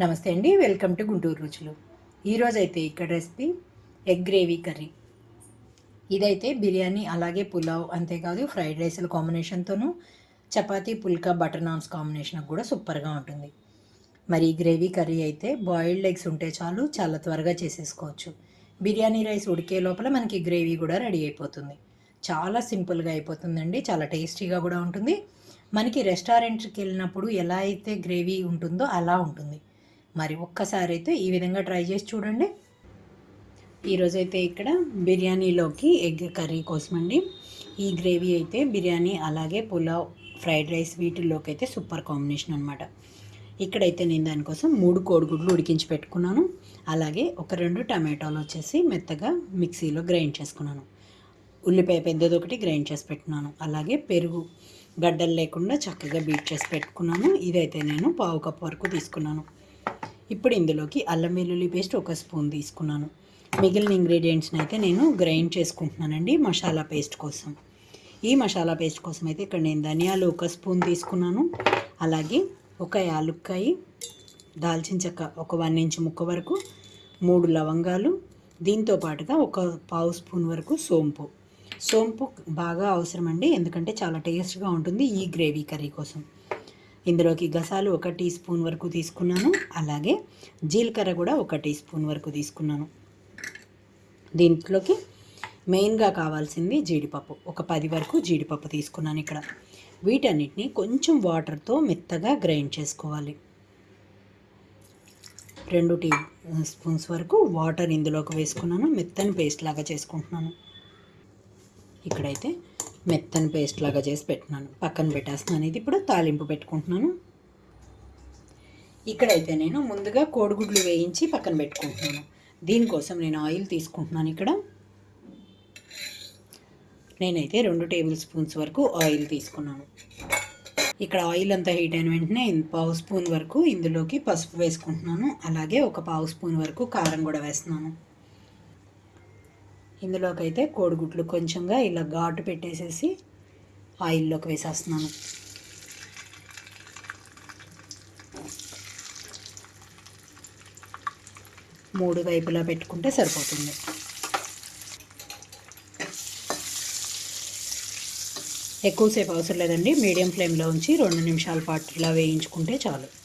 నమస్తే అండి welcome to Guntur రుచులు. ఈరోజైతే ఇక్కడ రెసిపీ ఎగ్ గ్రేవీ కర్రీ. ఇదైతే బిర్యానీ అలాగే పులావ్ అంతేకాదు ఫ్రైడ్ రైస్ల కాంబినేషన్తోనూ చపాతీ పుల్కా బటర్ నాన్స్ కాంబినేషన్ కూడా సూపర్గా ఉంటుంది. మరి ఈ గ్రేవీ కర్రీ అయితే బాయిల్డ్ ఎగ్స్ ఉంటే చాలు చాలా త్వరగా చేసేసుకోవచ్చు. బిర్యానీ రైస్ ఉడికే లోపల మనకి గ్రేవీ కూడా రెడీ అయిపోతుంది. చాలా సింపుల్గా అయిపోతుందండి చాలా టేస్టీగా కూడా ఉంటుంది. మనకి రెస్టారెంట్కి వెళ్ళినప్పుడు ఎలా అయితే గ్రేవీ ఉంటుందో అలా ఉంటుంది. మరి ఒక్కసారి అయితే ఈ విధంగా ట్రై చేసి చూడండి. ఈరోజైతే ఇక్కడ బిర్యానీలోకి ఎగ్ కర్రీ కోసం అండి ఈ గ్రేవీ అయితే బిర్యానీ అలాగే పులావ్ ఫ్రైడ్ రైస్ వీటిల్లోకి అయితే సూపర్ కాంబినేషన్ అనమాట ఇక్కడైతే నేను దానికోసం మూడు కోడిగుడ్లు ఉడికించి పెట్టుకున్నాను. అలాగే ఒక రెండు టమాటాలు వచ్చేసి మెత్తగా మిక్సీలో గ్రైండ్ చేసుకున్నాను. ఉల్లిపాయ పెద్దది ఒకటి గ్రైండ్ చేసి పెట్టుకున్నాను అలాగే పెరుగు గడ్డలు లేకుండా చక్కగా బీట్ చేసి పెట్టుకున్నాను. ఇదైతే నేను పావు కప్ వరకు తీసుకున్నాను. ఇప్పుడు ఇందులోకి అల్లం వెల్లుల్లి పేస్ట్ ఒక స్పూన్ తీసుకున్నాను. మిగిలిన ఇంగ్రీడియంట్స్ని అయితే నేను గ్రైండ్ చేసుకుంటున్నానండి మసాలా పేస్ట్ కోసం. ఈ మసాలా పేస్ట్ కోసం అయితే ఇక్కడ నేను ధనియాలు ఒక స్పూన్ తీసుకున్నాను. అలాగే ఒక యాలుక్కాయి దాల్చిన చెక్క ఒక వన్ ఇంచ్ ముక్క వరకు మూడు లవంగాలు దీంతో పాటుగా ఒక పావు స్పూన్ వరకు సోంపు. సోంపు బాగా అవసరం అండి ఎందుకంటే చాలా టేస్ట్గా ఉంటుంది ఈ గ్రేవీ కర్రీ కోసం. ఇందులోకి గసాలు ఒక టీ స్పూన్ వరకు తీసుకున్నాను. అలాగే జీలకర్ర కూడా ఒక టీ స్పూన్ వరకు తీసుకున్నాను. దీంట్లోకి మెయిన్గా కావాల్సింది జీడిపప్పు. ఒక పది వరకు జీడిపప్పు తీసుకున్నాను ఇక్కడ. వీటన్నిటిని కొంచెం వాటర్తో మెత్తగా గ్రైండ్ చేసుకోవాలి. రెండు టీ స్పూన్స్ వరకు వాటర్ ఇందులోకి వేసుకున్నాను. మెత్తని పేస్ట్ లాగా చేసుకుంటున్నాను. ఇక్కడైతే మెత్తని పేస్ట్ లాగా చేసి పెట్టినాను. పక్కన పెట్టేస్తున్నాను ఇది ఇప్పుడు తాలింపు పెట్టుకుంటున్నాను. ఇక్కడైతే నేను ముందుగా కోడిగుడ్లు వేయించి పక్కన పెట్టుకుంటున్నాను. దీనికోసం నేను ఆయిల్ తీసుకుంటున్నాను ఇక్కడ. నేనైతే రెండు టేబుల్ స్పూన్స్ వరకు ఆయిల్ తీసుకున్నాను. ఇక్కడ ఆయిల్ అంతా హీట్ అయిన వెంటనే పావు స్పూన్ వరకు ఇందులోకి పసుపు వేసుకుంటున్నాను. అలాగే ఒక పావు స్పూన్ వరకు కారం కూడా వేస్తున్నాను. ఇందులోకైతే కోడిగుడ్లు కొంచెంగా ఇలా ఘాటు పెట్టేసేసి ఆయిల్లోకి వేసేస్తున్నాను. మూడు వైపులా పెట్టుకుంటే సరిపోతుంది. ఎక్కువసేపు అవసరం లేదండి మీడియం ఫ్లేమ్లో ఉంచి రెండు నిమిషాల పాటు ఇలా వేయించుకుంటే చాలు.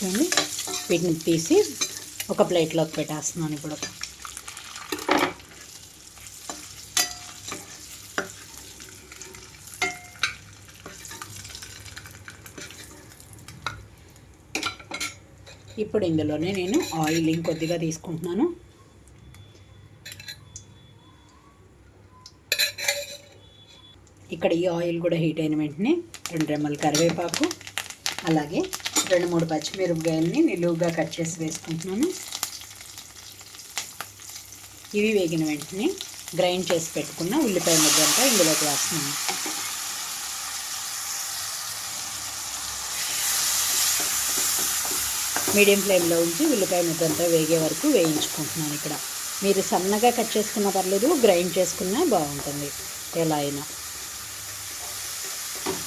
చూడండి వీటిని తీసి ఒక ప్లేట్లోకి పెట్టేస్తున్నాను ఇప్పుడు. ఇప్పుడు ఇందులోనే నేను ఆయిల్ ఇంకొద్దిగా తీసుకుంటున్నాను. ఇక్కడ ఈ ఆయిల్ కూడా హీట్ అయిన వెంటనే రెండు రెమ్మల కరివేపాకు అలాగే రెండు మూడు పచ్చిమిరపకాయలని నిలువుగా కట్ చేసి వేసుకుంటున్నాను. ఇవి వేగిన వెంటనే గ్రైండ్ చేసి పెట్టుకున్న ఉల్లిపాయ ముద్దంతా ఇందులోకి వేస్తున్నాను. మీడియం ఫ్లేమ్లో ఉంచి ఉల్లిపాయ ముద్దంతా వేగే వరకు వేయించుకుంటున్నాను ఇక్కడ. మీరు సన్నగా కట్ చేసుకున్న పర్లేదు గ్రైండ్ చేసుకున్నా బాగుంటుంది. ఎలా అయినా.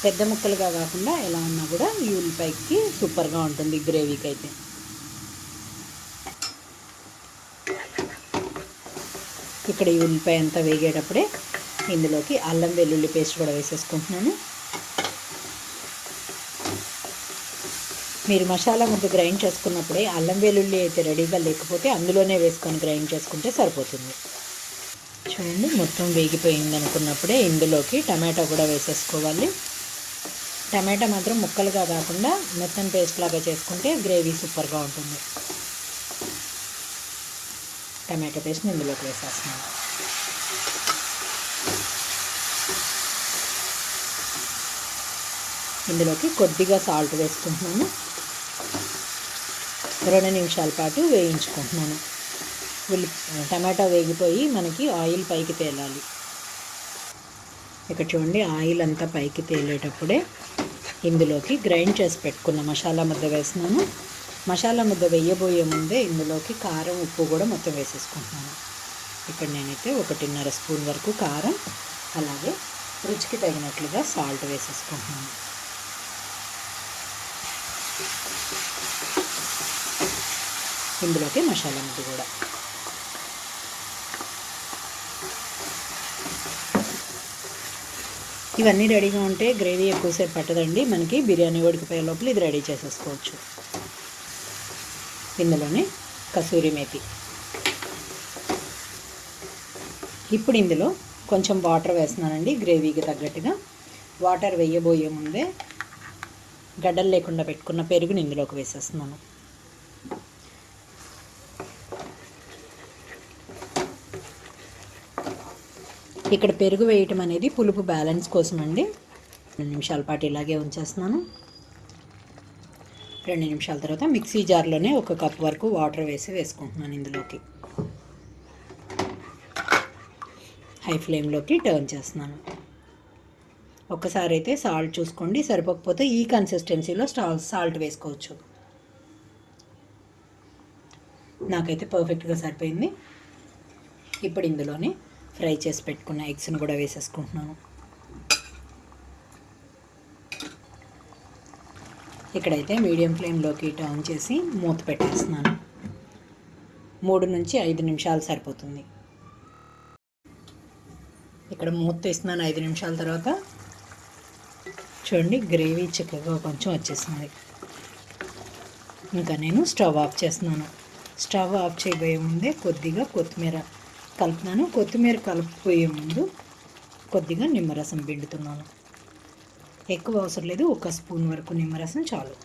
పెద్ద ముక్కలుగా కాకుండా ఎలా ఉన్నా కూడా ఈ ఉల్లిపాయకి సూపర్గా ఉంటుంది గ్రేవీకి అయితే ఇక్కడ ఈ ఉల్లిపాయ అంతా వేగేటప్పుడే ఇందులోకి అల్లం వెల్లుల్లి పేస్ట్ కూడా వేసేసుకుంటున్నాను. మీరు మసాలా ముందు గ్రైండ్ చేసుకున్నప్పుడే అల్లం వెల్లుల్లి అయితే రెడీగా లేకపోతే అందులోనే వేసుకొని గ్రైండ్ చేసుకుంటే సరిపోతుంది. చూడండి మొత్తం వేగిపోయింది అనుకున్నప్పుడే ఇందులోకి టమాటా కూడా వేసేసుకోవాలి. టమాటా మాత్రం ముక్కలుగా కాకుండా మెత్తని పేస్ట్ లాగా చేసుకుంటే గ్రేవీ సూపర్గా ఉంటుంది. టమాటా పేస్ట్ని ఇందులోకి వేసేస్తున్నాను ఇందులోకి కొద్దిగా సాల్ట్ వేసుకుంటున్నాను. రెండు నిమిషాల పాటు వేయించుకుంటున్నాను. ఉల్లి టమాటా వేగిపోయి మనకి ఆయిల్ పైకి తేలాలి. ఇక్కడ చూడండి ఆయిల్ అంతా పైకి తేలేటప్పుడే ఇందులోకి గ్రైండ్ చేసి పెట్టుకున్న మసాలా ముద్ద వేసినాను మసాలా ముద్ద వేయబోయే ముందే ఇందులోకి కారం ఉప్పు కూడా మొత్తం వేసేసుకుంటున్నాను. ఇక్కడ నేనైతే ఒకటిన్నర స్పూన్ వరకు కారం అలాగే రుచికి తగినట్లుగా సాల్ట్ వేసేసుకుంటున్నాను. ఇందులోకి మసాలా ముద్ద కూడా. ఇవన్నీ రెడీగా ఉంటే గ్రేవీ ఎక్కువసేపు పట్టదండి. మనకి బిర్యానీ ఉడికిపోయే లోపల ఇది రెడీ చేసేసుకోవచ్చు. ఇందులోనే కసూరి మేతి. ఇప్పుడు ఇందులో కొంచెం వాటర్ వేస్తున్నానండి గ్రేవీకి తగ్గట్టుగా. వాటర్ వేయబోయే ముందే గడ్డలు లేకుండా పెట్టుకున్న పెరుగుని ఇందులోకి వేసేస్తున్నాను. ఇక్కడ పెరుగు వేయటం అనేది పులుపు బ్యాలెన్స్ కోసం అండి. రెండు నిమిషాల పాటు ఇలాగే ఉంచేస్తున్నాను. రెండు నిమిషాల తర్వాత మిక్సీ జార్లోనే ఒక కప్ వరకు వాటర్ వేసి వేసుకుంటున్నాను ఇందులోకి. హై ఫ్లేమ్లోకి టర్న్ చేస్తున్నాను. ఒక్కసారి అయితే సాల్ట్ చూసుకోండి సరిపోకపోతే ఈ కన్సిస్టెన్సీలో స్టా సాల్ట్ వేసుకోవచ్చు. నాకైతే పర్ఫెక్ట్గా సరిపోయింది. ఇప్పుడు ఇందులోనే ఫ్రై చేసి పెట్టుకున్న ఎగ్స్ని కూడా వేసేసుకుంటున్నాను. ఇక్కడైతే మీడియం ఫ్లేమ్లోకి టర్న్ చేసి మూత పెట్టేస్తున్నాను. మూడు నుంచి ఐదు నిమిషాలు సరిపోతుంది. ఇక్కడ మూత తీస్తున్నాను ఐదు నిమిషాల తర్వాత. చూడండి గ్రేవీ చిక్కగా కొంచెం వచ్చేసింది. ఇంకా నేను స్టవ్ ఆఫ్ చేస్తున్నాను. స్టవ్ ఆఫ్ చేయబోయే ముందే కొద్దిగా కొత్తిమీర కలుపుతున్నాను. కొత్తిమీర కలుపుపోయే ముందు కొద్దిగా నిమ్మరసం పిండుతున్నాను. ఎక్కువ అవసరం లేదు ఒక స్పూన్ వరకు నిమ్మరసం చాలు.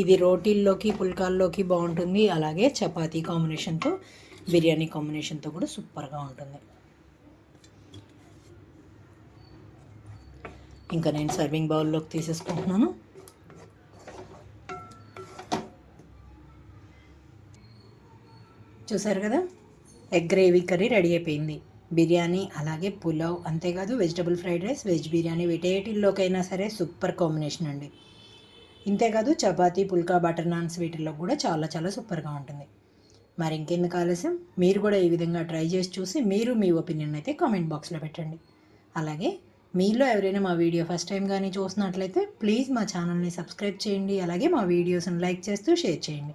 ఇది రోటీల్లోకి పుల్కాల్లోకి బాగుంటుంది. అలాగే చపాతీ కాంబినేషన్తో బిర్యానీ కాంబినేషన్తో కూడా సూపర్గా ఉంటుంది. ఇంకా నేను సర్వింగ్ బౌల్లోకి తీసేసుకుంటున్నాను. చూసారు కదా? ఎగ్ గ్రేవీ కర్రీ రెడీ అయిపోయింది. బిర్యానీ అలాగే పులావ్ అంతేకాదు vegetable fried rice veg biryani వీటేటిల్లోకైనా సరే సూపర్ కాంబినేషన్ అండి. ఇంతేకాదు చపాతీ పుల్కా బటర్ నాన్స్ వీటిల్లో కూడా చాలా చాలా సూపర్గా ఉంటుంది. మరి ఇంకెందుకు ఆలస్యం? మీరు కూడా ఈ విధంగా ట్రై చేసి చూసి మీరు మీ ఒపీనియన్ అయితే కామెంట్ బాక్స్లో పెట్టండి. అలాగే మీలో ఎవరైనా మా వీడియో ఫస్ట్ టైం కానీ చూసినట్లయితే ప్లీజ్ మా ఛానల్ని సబ్స్క్రైబ్ చేయండి. అలాగే మా వీడియోస్ని లైక్ చేస్తూ షేర్ చేయండి.